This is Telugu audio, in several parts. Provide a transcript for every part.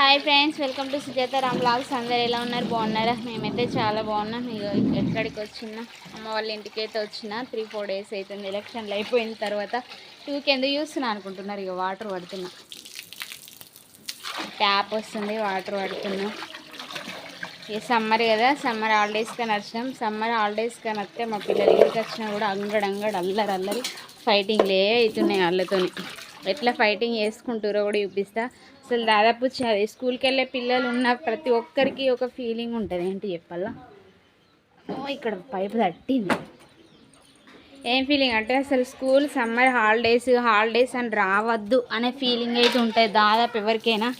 Hi friends welcome to Sujatha Ram vlogs అందరు ఎలా ఉన్నారు? బాగున్నారా? మేమైతే చాలా బాగున్నాం. ఇగో ఎక్కడికి వచ్చినా అమ్మ వాళ్ళ ఇంటికి అయితే వచ్చిన త్రీ ఫోర్ డేస్ అవుతుంది ఎలక్షన్లు అయిపోయిన తర్వాత టూకి ఎందుకు చూస్తున్నా అనుకుంటున్నారు? ఇక వాటర్ పడుతున్నా. ట్యాప్ వస్తుంది వాటర్ పడుతున్నా. ఇక సమ్మర్ కదా సమ్మర్ హాలిడేస్ కానీ వచ్చినాం సమ్మర్ హాలిడేస్ కానీ వస్తే మా పిల్లలు ఇంటికి వచ్చినా కూడా అంగడి అల్లరి అల్లరి ఫైటింగ్లే అవుతున్నాయి వాళ్ళతోని. ఎట్లా ఫైటింగ్ చేసుకుంటారో కూడా చూపిస్తా. అసలు దాదాపు చదివి స్కూల్కి వెళ్ళే పిల్లలు ఉన్న ప్రతి ఒక్కరికి ఒక ఫీలింగ్ ఉంటుంది. ఏంటి చెప్పాలా? ఇక్కడ పైపు తట్టింది. ఏం ఫీలింగ్ అంటే అసలు స్కూల్ సమ్మర్ హాలిడేస్ హాలిడేస్ అని రావద్దు అనే ఫీలింగ్ అయితే ఉంటుంది దాదాపు ఎవరికైనా.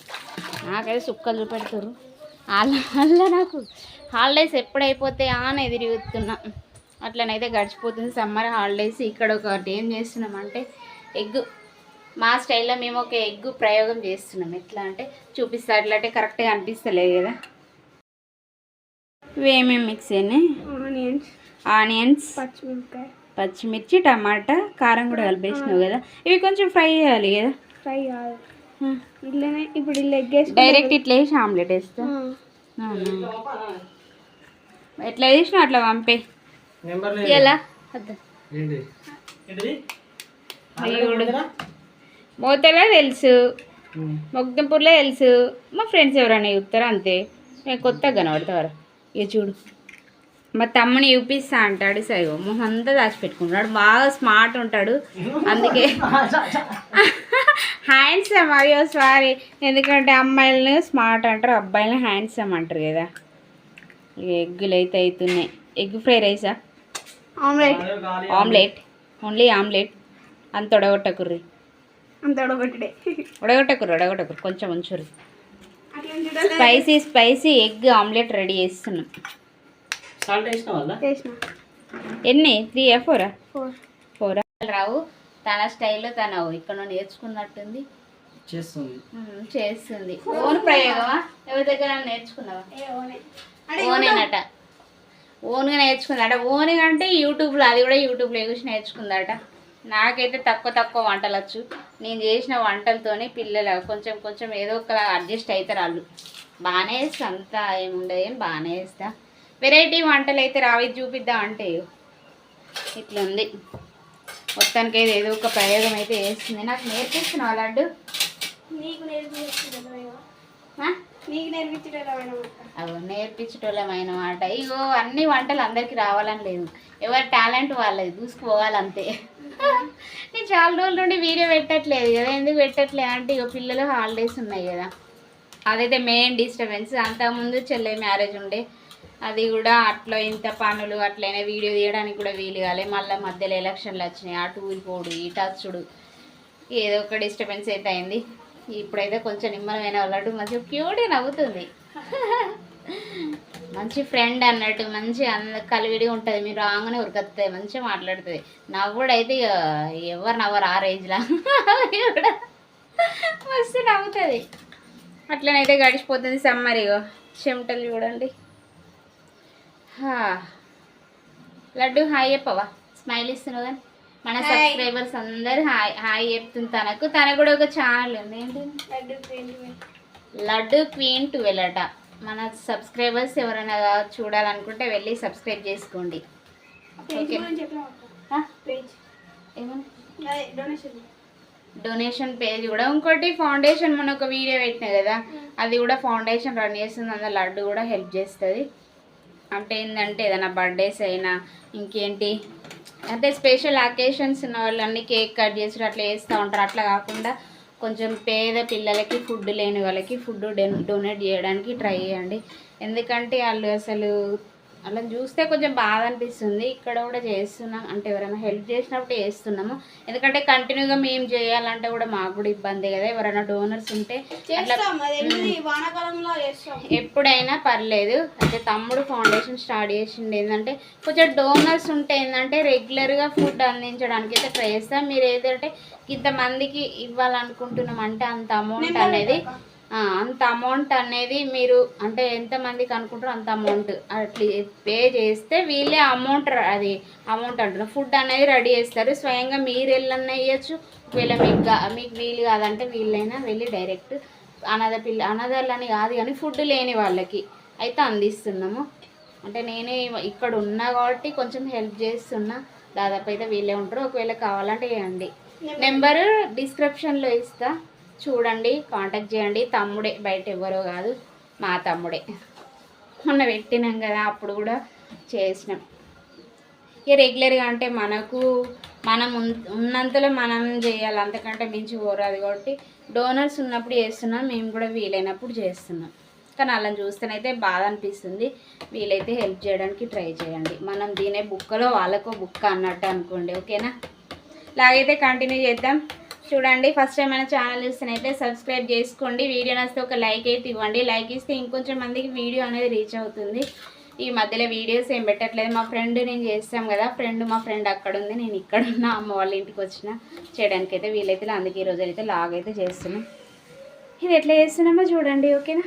నాకైతే సుక్కలు చూపెడతారు. వాళ్ళ నాకు హాలిడేస్ ఎప్పుడైపోతాయా అని ఎదురు చూస్తున్నా. అట్లనైతే గడిచిపోతుంది సమ్మర్ హాలిడేస్. ఇక్కడ ఒకటి ఏం చేస్తున్నామంటే ఎగ్ మా స్టైల్లో మేము ఒక ఎగ్ ప్రయోగం చేస్తున్నాం. ఎట్లా అంటే చూపిస్తా ఎట్లా అంటే కరెక్ట్గా అనిపిస్తలేదు కదా. ఇవి ఏమేమి మిక్స్ అయినాయి? ఆనియన్స్. ఆనియన్స్ పచ్చిమిరపకాయ. పచ్చిమిర్చి టమాటా కారం కూడా కలిపేసినావు కదా. ఇవి కొంచెం ఫ్రై చేయాలి కదా. ఫ్రై కాదు. ఇట్లనే ఇప్పుడు ఇల్లు ఎగ్ వేసుకుంటే డైరెక్ట్ ఇట్లా వేసి ఆమ్లెట్ వేస్తా. ఎట్లా చేసినావు అట్లా పంపే. ఎలా. మోతలే తెలుసు? మొగ్దంపూర్లో తెలుసు? మా ఫ్రెండ్స్ ఎవరైనా చూస్తారా అంతే? నేను కొత్తగా కనబడతారు ఇక చూడు. మా తమ్ముని చూపిస్తా అంటాడు సైగో. మొహం అంతా దాచిపెట్టుకుంటాడు బాగా స్మార్ట్ ఉంటాడు. అందుకే హ్యాండ్సమ్ అయ్యో సారీ. ఎందుకంటే అమ్మాయిలను స్మార్ట్ అంటారు. అబ్బాయిలను హ్యాండ్సమ్ అంటారు కదా. ఇక ఎగ్గులు అయితే అవుతున్నాయి ఎగ్ ఫ్రై రైసా? ఆమ్లెట్. ఆమ్లెట్. Only omelette. అంత ఉడగొట్టకుర్రి అంత ఉడగొట్టుడే ఉడగొట్టకుర్రి ఉడగొట్టకుర్రి కొంచెం చూడాలి. Spicy spicy egg omelette ready చేస్తున్నాం. ఎన్ని? త్రీ ఫోరా? ఫోర్. ఫోరా? రావు తన స్టైల్లో తను ఇక్కడ నుండి నేర్చుకున్నట్టుంది. చేస్తుంది. ఓన్ ప్రయోగమా? ఎవరి దగ్గర నేర్చుకున్నావా? ఓనేనట ఓన్గా నేర్చుకుందట ఓన్ అంటే యూట్యూబ్లో అది కూడా యూట్యూబ్లో చూసి నేర్చుకుందట నాకైతే తక్కువ తక్కువ వంటలు వచ్చు. నేను చేసిన వంటలతోనే పిల్లలు కొంచెం కొంచెం ఏదో ఒక అడ్జస్ట్ అవుతారు వాళ్ళు. బాగానే వేస్తా అంతా ఏముండదు ఏం బాగానే వేస్తా వెరైటీ వంటలు అయితే రావి చూపిద్దాం అంటే ఇట్లా ఉంది మొత్తానికి అయితే ఏదో ఒక ప్రయోగం అయితే వేస్తుంది నాకు నేర్పిస్తున్నావు లడ్డు? నీకు అవి నేర్పించటోళ్ళమైన మాట. ఇగో అన్ని వంటలు అందరికీ రావాలని లేదు. ఎవరి టాలెంట్ వాళ్ళది దూసుకుపోవాలి అంతే. నేను చాలా రోజుల నుండి వీడియో పెట్టట్లేదు కదా. ఎందుకు పెట్టట్లేదు అంటే ఇక పిల్లలు హాలిడేస్ ఉన్నాయి కదా. అదైతే మెయిన్ డిస్టర్బెన్స్ అంతకుముందు చెల్లె మ్యారేజ్ ఉండే. అది కూడా అట్లా ఇంత పనులు అట్లనే వీడియో తీయడానికి కూడా వీలు కాలే. మళ్ళీ మధ్యలో ఎలక్షన్లు వచ్చినాయి. అటు ఊరిపోడు ఇటు వచ్చుడు ఏదో ఒక డిస్టర్బెన్స్ అయితే అయింది. ఇప్పుడైతే కొంచెం నిమ్మలమైన వాళ్ళటు మంచిగా క్యూటే నవ్వుతుంది. మంచి ఫ్రెండ్ అన్నట్టు మంచి అంద కలివిడిగా ఉంటుంది. మీరు రాగానే ఉరకత్తుంది మంచిగా మాట్లాడుతుంది. నవ్వుడు అయితే ఇక ఎవరు నవ్వరు ఆ రేంజ్లో కూడా మస్తు నవ్వుతుంది. అట్లనైతే గడిచిపోతుంది సమ్మర్ ఇగో. చెమటలు చూడండి. హా. లడ్డు హాయ్ చెప్పవా? స్మైల్ ఇస్తున్నావు కానీ. మన. సబ్స్క్రైబర్స్ అందరు హాయ్ హాయ్ చెప్తుంది తనకు. తనకు కూడా ఒక ఛానల్ ఉంది. ఏంటి? లడ్డు క్వీన్ ట్వెల్వ్ అట. మన సబ్స్క్రైబర్స్ ఎవరైనా చూడాలనుకుంటే వెళ్ళి సబ్స్క్రైబ్ చేసుకోండి. డొనేషన్ పేజ్ కూడా. ఇంకోటి ఫౌండేషన్ మన ఒక వీడియో పెట్టినా కదా అది కూడా ఫౌండేషన్ రన్ చేస్తుంది. అందులో లడ్డు కూడా హెల్ప్ చేస్తుంది. అంటే ఏంటంటే ఏదైనా బర్త్డేస్ అయినా ఇంకేంటి? అంటే స్పెషల్ అకేషన్స్ ఉన్న వాళ్ళు అన్ని కేక్ కట్ చేసి అట్లా వేస్తూ ఉంటారు. అట్లా కాకుండా కొంచెం పేద పిల్లలకి ఫుడ్ లేని వాళ్ళకి ఫుడ్ డొనేట్ చేయడానికి ట్రై చేయండి. ఎందుకంటే వాళ్ళు అసలు అలా చూస్తే కొంచెం బాధ అనిపిస్తుంది. ఇక్కడ కూడా చేస్తున్నాం. అంటే ఎవరైనా హెల్ప్ చేసినప్పుడు చేస్తున్నాము. ఎందుకంటే కంటిన్యూగా మేము చేయాలంటే కూడా మాకు కూడా ఇబ్బంది కదా. ఎవరైనా డోనర్స్ ఉంటే ఎప్పుడైనా పర్లేదు. అయితే తమ్ముడు ఫౌండేషన్ స్టార్ట్ చేసింది ఏంటంటే కొంచెం డోనర్స్ ఉంటే ఏంటంటే రెగ్యులర్గా ఫుడ్ అందించడానికి అయితే ట్రై చేస్తాం. మీరు ఏదంటే ఇంతమందికి ఇవ్వాలనుకుంటున్నాం అంటే అంత అమౌంట్ అనేది అంత అమౌంట్ అనేది మీరు అంటే ఎంతమందికి అనుకుంటారో అంత అమౌంట్ అట్లా పే చేస్తే వీళ్ళే అమౌంట్ అది అమౌంట్ అంటున్నారు. ఫుడ్ అనేది రెడీ చేస్తారు. స్వయంగా మీరు వెళ్ళన్న వేయచ్చు ఒకవేళ మీకు మీకు వీలు కాదంటే వీళ్ళైనా వెళ్ళి డైరెక్ట్ అనాథ పిల్ల అనాథాలని కాదు కానీ ఫుడ్ లేని వాళ్ళకి అయితే అందిస్తున్నాము. అంటే నేనే ఇక్కడ ఉన్నా కాబట్టి కొంచెం హెల్ప్ చేస్తున్నా. దాదాపు అయితే వీళ్ళే ఉంటారు. ఒకవేళ కావాలంటే చేయండి నెంబర్ డిస్క్రిప్షన్లో ఇస్తా. చూడండి కాంటాక్ట్ చేయండి. తమ్ముడే బయట ఎవరో కాదు మా తమ్ముడే. మొన్న పెట్టినాం కదా అప్పుడు కూడా చేసినాం. ఇక రెగ్యులర్గా అంటే మనకు మనం ఉన్నంతలో మనం చేయాలి. అంతకంటే మించి పోరాదు కాబట్టి డోనర్స్ ఉన్నప్పుడు చేస్తున్నాం మేము కూడా వీలైనప్పుడు చేస్తున్నాం. కానీ వాళ్ళని చూస్తేనైతే బాధ అనిపిస్తుంది. వీలైతే హెల్ప్ చేయడానికి ట్రై చేయండి. మనం తినే బుక్కలో వాళ్ళకో బుక్క అన్నట్టు అనుకోండి ఓకేనా? లాగైతే కంటిన్యూ చేద్దాం. చూడండి. ఫస్ట్ టైం మన ఛానల్ చూస్తేనైతే సబ్స్క్రైబ్ చేసుకోండి. వీడియో నచ్చితే ఒక లైక్ అయితే ఇవ్వండి. లైక్ ఇస్తే ఇంకొంచెం మందికి వీడియో అనేది రీచ్ అవుతుంది. ఈ మధ్యలో వీడియోస్ ఏం పెట్టట్లేదు. మా ఫ్రెండ్ నేను చేస్తాం కదా. ఫ్రెండ్ మా ఫ్రెండ్ అక్కడ ఉంది. నేను ఇక్కడ ఉన్న. అమ్మ వాళ్ళ ఇంటికి వచ్చిన. చేయడానికి అయితే వీలైతే అందుకే ఈ రోజు అయితే లాగ్ అయితే చేస్తున్నాం. ఇది ఎట్లా చేస్తున్నామో చూడండి. ఓకేనా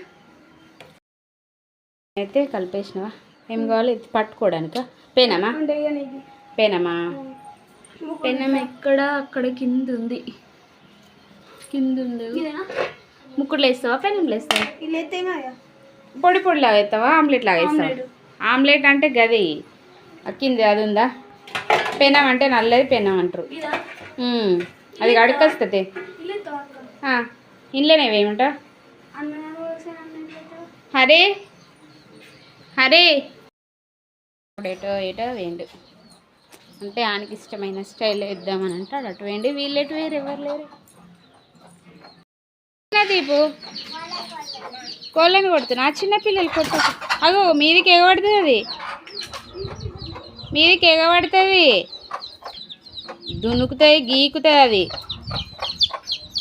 అయితే కలిపేసినవా? ఏం కావాలి? ఇది పట్టుకోవడానికా? పేనమా? పెనమా? పెనం ఎక్కడ? అక్కడ కింద ఉంది. కింద ముక్కుడులో వేస్తావా పెనంలో వేస్తావా. పొడి పొడి లాగా వేస్తావా? ఆమ్లెట్ లాగా వేస్తావా? ఆమ్లెట్. అంటే గది. ఆ కింద అది ఉందా? పెనం అంటే నల్లది పెనం అంటారు. అది అక్క? ఇంట్లోనే వేయమంటా? హరే హరే. ఎటో ఎటో వేయండు. అంటే ఆయనకి ఇష్టమైన స్టైల్ ఇద్దామని అంటాడు. అటు వేయండి. వీళ్ళు ఎటు వేరు ఎవరు లేరు? దీపు? కోళ్ళని కొడుతున్నా. చిన్నపిల్లలు చిన్న కొట్టు. అగో మీదికి ఎగబడుతుంది. అది మీదికి ఎగబడుతుంది. దునుకుతుంది గీకుతుంది అది.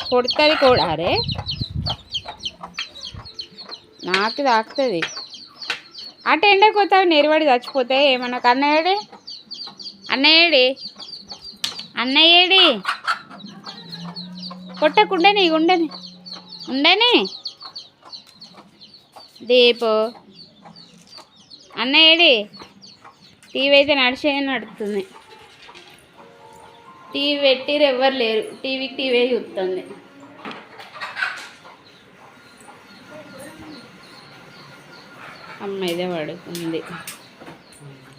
కొడుతుంది కూడా. అరే. నాకు తాకుతుంది. అటు ఎండకు పోతావు నెరవడి చచ్చిపోతాయి. ఏమన్నా అన్నయ్యడి అన్నయ్యడి అన్నయ్యడి నీకు ఉండని ఉండని? దీపు. అన్నయ్యడి టీవీ అయితే నడిచే నడుస్తుంది టీవీ పెట్టిరు ఎవ్వరు లేరు. టీవీకి టీవీ చూస్తుంది. అమ్మ ఇదే పడుకుంది.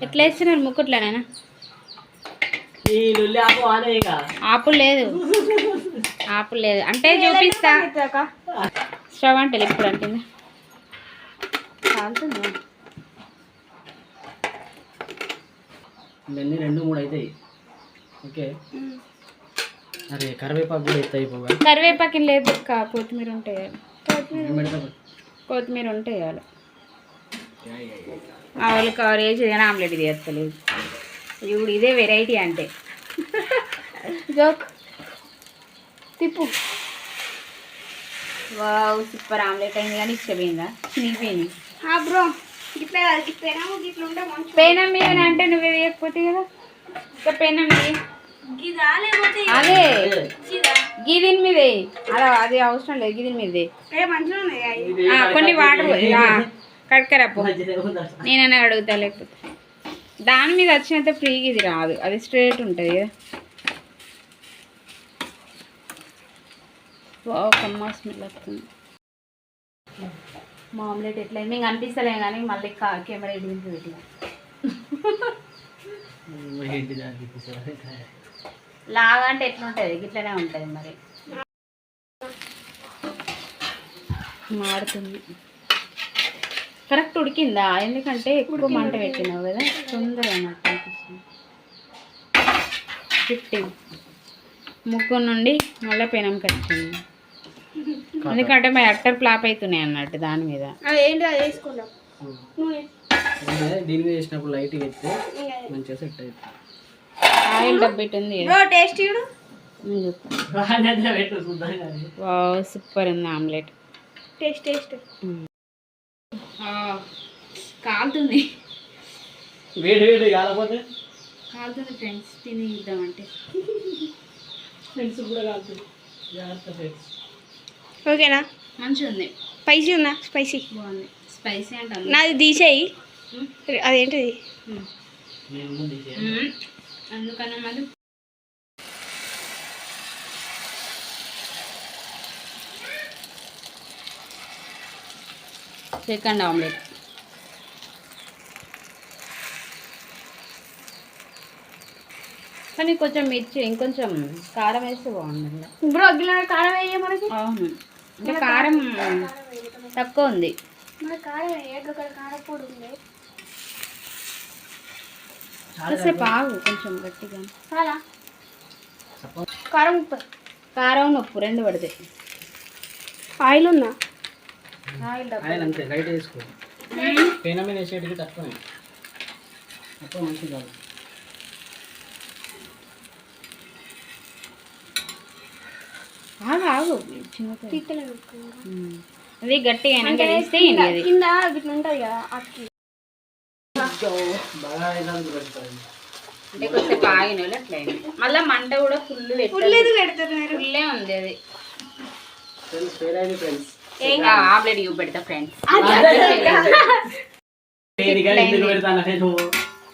ఎట్లా వేస్తున్నారు ముక్కుట్లోనైనా? ఆపు లేదు. ఆపు లేదు. అంటే చూపిస్తా? స్టవ్ అంటే ఇప్పుడు అంటుంది ఇవన్నీ రెండు మూడు అవుతాయి ఓకే. అరే కరివేపాకు కూడా ఎత్తాయి పోగా. కరివేపాకి లేదు కా- కొత్తిమీర ఉంటే కొత్తిమీర ఉంటే వేయాలి. మా వాళ్ళు కవర్ చేసి కానీ ఆమ్లెట్ ఇది వేస్తలేదు ఇప్పుడు ఇదే వెరైటీ అంటే. జోక్. తిప్పు. వావ్ సూపర్ ఆమ్లెట్ అయింది కానీ ఇష్టపోయిందా చినిగిపోయింది ఆ బ్రో ఉంటే మంచి పెనం మీద అంటే నువ్వే వేయకపోతే కదా? ఇంకా పెనం అదే. గిదా గిదిని మీదే. అలా అది అవసరం లేదు గిదిని మీదే. కొన్ని వాటర్ కడకరప్పు నేననే అడుగుతా లేకపోతే. దాని మీద వచ్చినంత ఫ్రీగా ఇది రాదు. అది స్ట్రేట్ ఉంటుంది కదా. వావ్ కమ్మా స్మెల్ వస్తుంది మా ఆమ్లెట్ ఎట్లా మీకు అనిపిస్తలే కానీ మళ్ళీ కా- కెమెరా ఎడిగించి పెట్టిన? లాగా అంటే ఎట్లుంటుంది ఇట్లనే ఉంటుంది మరి. మాడుతుంది. కరెక్ట్ ఉడికిందా? ఎందుకంటే ఎక్కువ మంట పెట్టినావు కదా. తొందరగా అన్నట్టు అనిపిస్తుంది ఫిఫ్టీ. ముగ్గు నుండి మళ్ళీ పెనం కట్టింది ఎందుకంటే మా అట్టర్ ఫ్లాప్ అవుతున్నాయి అన్నట్టు దాని మీద. ఏంటి అది వేసుకుందాం నూనె అంటే దీని మీద వేసినప్పుడు లైట్ ఎత్తే ఇంకా మంచిగా సెట్ అవుతుంది ఆయిల్ డబ్బెట్టుంది టేస్ట్ సూపర్ ఉంది ఆమ్లెట్. Taste taste. కాలుతుంది. వేడి వేడి కాకపోతే కాలుతుంది ఫ్రెండ్స్ తిని ఇద్దామంటే. ఫ్రెండ్స్ కూడా కాలుతుంది. జాగ్రత్త ఫ్రెండ్స్ ఓకేనా? మంచిగా ఉంది స్పైసీ. ఉందా స్పైసీ బాగుంది. స్పైసీ అంటే నాది తీసేయి. అదేంటిది. అందుకన్నా మరి సెకండ్ ఆమ్లెట్. కానీ కొంచెం మిర్చి ఇంకొంచెం కారం వేస్తే బాగుంటుంది. బ్రో గిన్నె కారం వేయ మనకి? అవును. అంటే కారం తక్కువ ఉంది. కాసేపు ఆగు కొంచెం గట్టిగా. కారం? ఉప్పు. కారం ఉప్పు రెండు పడతాయి ఆయిల్ ఉందా? ఆయన అంతే లైట్ వేసుకో. పెన మీద వేసేటికి తక్కువ. తక్కువ మంచిది కాదు. ఆగు ఆగు. చిన్న తీత్తలేదు అది గట్టిగా అంటే వేస్తే కింద ఇట్లా ఉంటుంది కదా అంటే కొంచెం ఆగిన వాళ్ళు అట్లా అయింది మళ్ళీ మంట కూడా ఫుల్ ఫుల్ ఇది పెడతారు ఫుల్లే ఉంది అది. ఆమ్లెట్ ఇవి పెడతా ఫ్రెండ్స్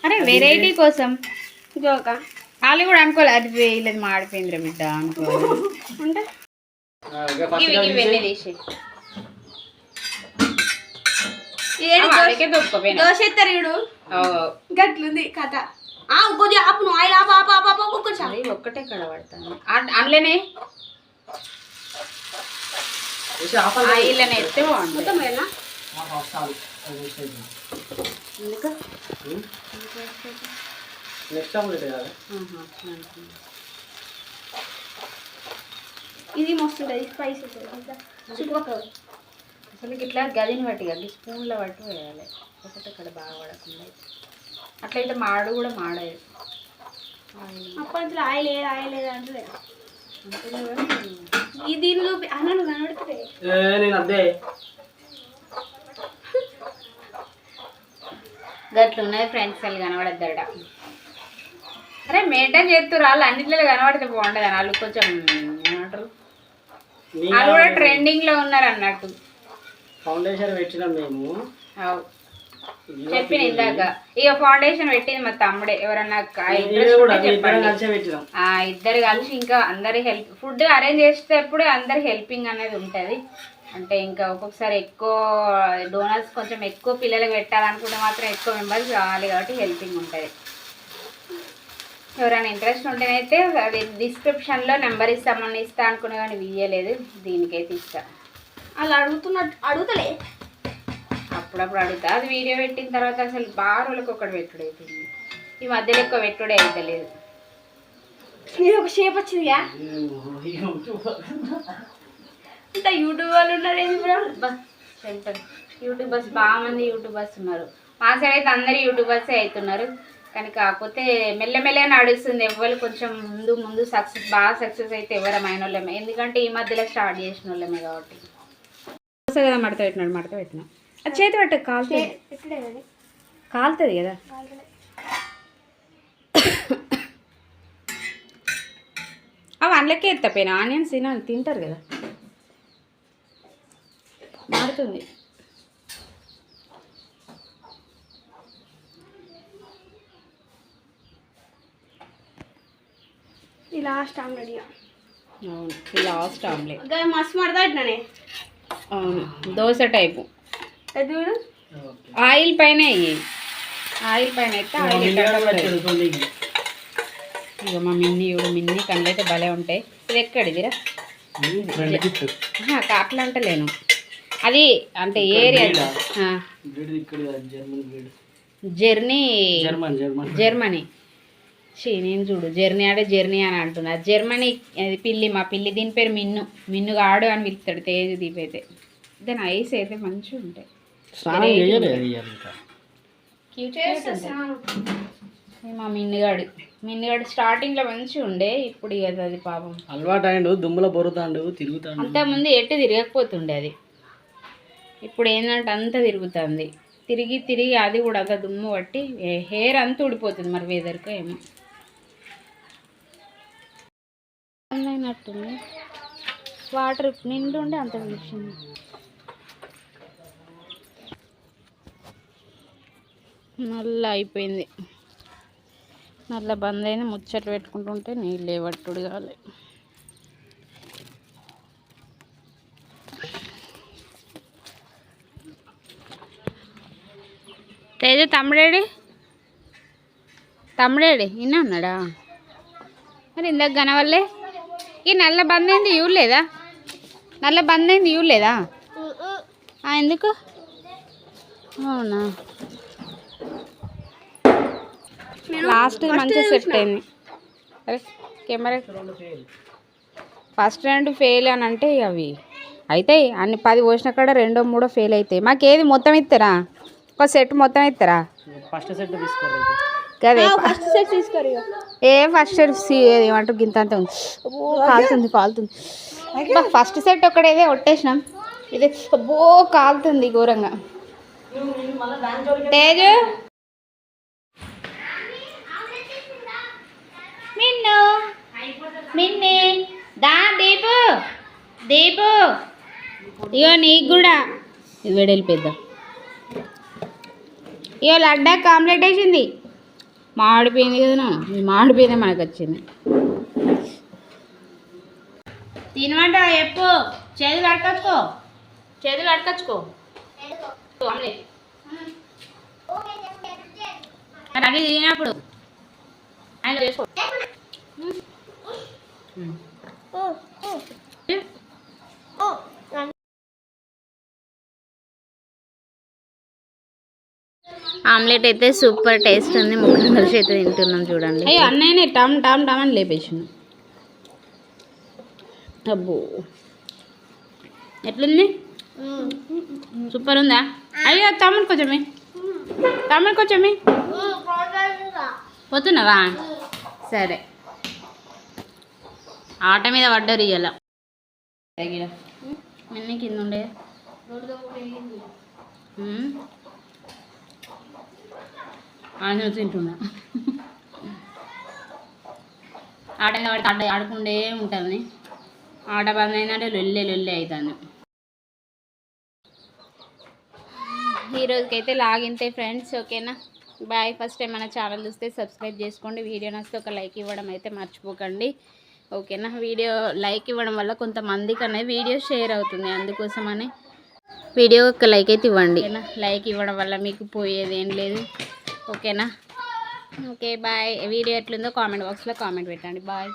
అరే వెరైటీ కోసం. జోక వాళ్ళు కూడా అనుకోలేదు అది వీళ్ళది మాడిపోయింది రా బిడ్డ అనుకోవాలి. అంటే దోశ గట్లుంది కథ. ఆ కొద్దిగా ఆపు నువ్వు ఆయిల్ ఆపు ఆపు ఆపు ఆపు ఒక్కటి ఒక్కటే కడబడతాను అందులోనే ఎత్తే మొత్తం. ఎందుకు? నెక్స్ట్ ఆమ్లెట్ కదా. ఇది మస్తు ఉంటుంది స్పైస్ చుట్టుపక్కల అసలు ఇట్లా గదిని పట్టి కదా స్పూన్లో పట్టి వేయాలి. ఒకటి ఇక్కడ బాగా పడకుండా అట్లయితే మాడు కూడా మాడదు. ఆయిల్ అప్పటి నుంచి ఆయిల్ లేదు ఆయిల్ లేదు అంటే ఈ దీనిలో అన్నలు కనబడుతుంది. ఏ, నేను అదే. గట్లు ఉన్నది ఫ్రెండ్స్ వాళ్ళు కనబడద్దట. అరే మెయింటైన్ చేస్తారు వాళ్ళు అన్నిట్లో కనబడితే బాగుంటుంది అని వాళ్ళు కొంచెం ఏమంటారు? వాళ్ళు కూడా ట్రెండింగ్లో ఉన్నారు అన్నట్టు. ఫౌండేషన్ పెట్టినాం మేము. అవు. చెప్పిన ఇందాక. ఇక ఫౌండేషన్ పెట్టింది మా తమ్ముడే. ఎవరన్నా ఇద్దరం చెప్పండి. కలిసే పెట్టినాం. ఆ ఇద్దరు కలిసి ఇంకా అందరి హెల్ప్. ఫుడ్ అరేంజ్ చేసేటప్పుడు అందరి హెల్పింగ్ అనేది ఉంటుంది. అంటే ఇంకా ఒక్కొక్కసారి ఎక్కువ డోనర్స్ కొంచెం ఎక్కువ పిల్లలకు పెట్టాలనుకుంటే మాత్రం ఎక్కువ మెంబర్స్ కావాలి కాబట్టి హెల్పింగ్ ఉంటుంది. ఎవరైనా ఇంట్రెస్ట్ ఉంటేనైతే అది డిస్క్రిప్షన్లో నెంబర్ ఇస్తామని ఇస్తా అనుకునే కానీ ఇయ్యలేదు. దీనికైతే ఇస్తా. వాళ్ళు అడుగుతున్నట్టు అడుగుతలే. అప్పుడప్పుడు అడుగుతా. అది వీడియో పెట్టిన తర్వాత అసలు బాగా రోజులకు ఒకటి పెట్టుడు అవుతుంది ఈ మధ్యలో ఎక్కువ పెట్టుడే అవుతలేదు ఇది ఒక షేప్ వచ్చిందిగా? ఇంత యూట్యూబ్ వాళ్ళు ఉన్నారు ఏంది యూట్యూబర్స్ బాగా మంది యూట్యూబర్స్ ఉన్నారు. మా సైడ్ అయితే అందరు యూట్యూబర్సే అవుతున్నారు. కానీ కాకపోతే మెల్లమెల్లగా నడుస్తుంది ఎవరు కొంచెం ముందు ముందు సక్సెస్ బాగా సక్సెస్ అయితే ఎవరమైన వాళ్ళమే ఎందుకంటే ఈ మధ్యలో స్టార్ట్ చేసిన వాళ్ళమే కాబట్టి కదా మడత పెట్టినాడు మడత పెట్టినా. అది చేతి పెట్ట కాలుతుంది. కాలుతుంది కదా. అవి అందులోకే ఎత్తపోయినా. ఆనియన్స్ తినాలి తింటారు కదా. మారుతుంది. లాస్ట్ ఆమ్లెట్ ఇక అవును లాస్ట్ ఆమ్లెట్ ఇంకా మస్తు మడతా పెట్టినానే. అవును దోశ టైపు చూడు. ఆయిల్ పైన ఆయిల్ పైన అయితే ఆయిల్ ఇక. మా మిన్ని ఇవి మిన్ని కళ్ళైతే భలే ఉంటాయి. ఇది ఎక్కడిదిరా అట్లా అంటలేను అది అంటే ఏరియా బ్రీడ్ ఇక్కడ జర్మన్ బ్రీడ్ జర్నీ జర్మన్. షీ నేను చూడు జర్నీ అంటే జర్నీ అని అంటున్నా. జర్మనీ అది పిల్లి మా పిల్లి దీని పేరు మిన్ను. మిన్ను ఆడు అని పిలుస్తాడు తేజ దీప్ అయితే దాని ఐస్ అయితే మంచిగా ఉంటాయి. మా మిన్నుగాడు మిన్నుగాడు స్టార్టింగ్లో మంచిగా ఉండే ఇప్పుడు ఇక అది పాపం. అలవాటు దుమ్ముల బొరుతాండు తిరుగుతాండు. అంతకుముందు ఎటు తిరగకపోతుండే అది. ఇప్పుడు ఏంటంటే అంతా తిరుగుతుంది. తిరిగి తిరిగి అది కూడా అంత దుమ్ము పట్టి హెయిర్ అంతా ఊడిపోతుంది మరి వెదర్కో ఏమో. అయినట్టుంది వాటర్ నిండుండే అంత పిలిచింది నల్ల అయిపోయింది. నల్ల బంద్ అయింది. ముచ్చట్లు పెట్టుకుంటుంటే నీళ్ళు పట్టుడు కావాలి తేజ తమ్ముడేడి? తమ్ముడేడి? ఇన్న ఉన్నాడా మరి ఇందాక కనవల్లే ఈ నల్ల బంద్ అయింది ఇవ్వలేదా నల్ల బంద్ అయింది ఇవ్వలేదా ఎందుకు? అవునా? లాస్ట్ మంచిగా సెట్ అయింది. అరే కెమెరా ఫస్ట్ రెండు ఫెయిల్ అని అంటే అవి అవుతాయి అన్ని పది పోసిన కాడ రెండో మూడో ఫెయిల్ అవుతాయి మాకేది మొత్తం ఇస్తారా? ఒక సెట్ మొత్తం ఇస్తారా? ఫస్ట్ సెట్ తీసుకోరు ఫస్ట్ సెట్ తీసుకోరు ఏ ఫస్ట్ సెట్ ఏమంటారు గింత అంత ఉంది. అబ్బో, కాలుతుంది కాలుతుంది. ఫస్ట్ సెట్ ఒకటేదే కొట్టేసినాం ఇది అబ్బో కాలుతుంది ఘోరంగా. తేజు. మిన్ను. మిన్ని. దా దీపు. దీపు. ఇగో నీకు కూడా. ఇది వెడల్పిద్దాం ఇగో లడ్డా కాంప్లీట్ వేసింది. మాడిపోయింది కదా ఇది మాడిపోయిందే మనకు వచ్చింది తినమంట చెప్పు. చేతులు అడకచ్చుకో చేతులు అడకచ్చుకో అది తినప్పుడు ఆయన చేసుకో. ఆమ్లెట్ అయితే సూపర్ టేస్ట్ ఉంది. ముగ్గురు కలిసి అయితే తింటున్నాం చూడండి. అయ్యో అన్నయ్యనే టమ్ టమ్ టమ్ అని లేపేసిండు. అబ్బో. ఎట్లుంది? సూపర్ ఉందా? అయ్యో తమ్ముడు కొంచెమే తమ్ముడు కొంచెమే పోతున్నావా? సరే. ఆట మీద పడ్డారు ఇవాళ ఎన్ని కింద ఉండే. ఆయన తింటున్నా ఆట పడితే ఆట ఆడుకుండే ఉంటుంది. ఆట బంద్ అయిందంటే లొల్లే లొల్లే అవుతుంది ఈ రోజుకైతే లాగింతే ఫ్రెండ్స్ ఓకేనా? బాయ్. ఫస్ట్ టైం మన ఛానల్ చూస్తే సబ్స్క్రైబ్ చేసుకోండి. వీడియో నచ్చితే ఒక లైక్ ఇవ్వడం అయితే మర్చిపోకండి. ఓకేనా? వీడియో లైక్ ఇవ్వడం వల్ల కొంతమందికి అనేది వీడియో షేర్ అవుతుంది. అందుకోసమని వీడియో ఒక లైక్ అయితే ఇవ్వండి. లైక్ ఇవ్వడం వల్ల మీకు పోయేది ఏం లేదు. ఓకేనా? Okay bye. వీడియో ఎట్లుందో కామెంట్ బాక్స్లో కామెంట్ పెట్టండి. బాయ్.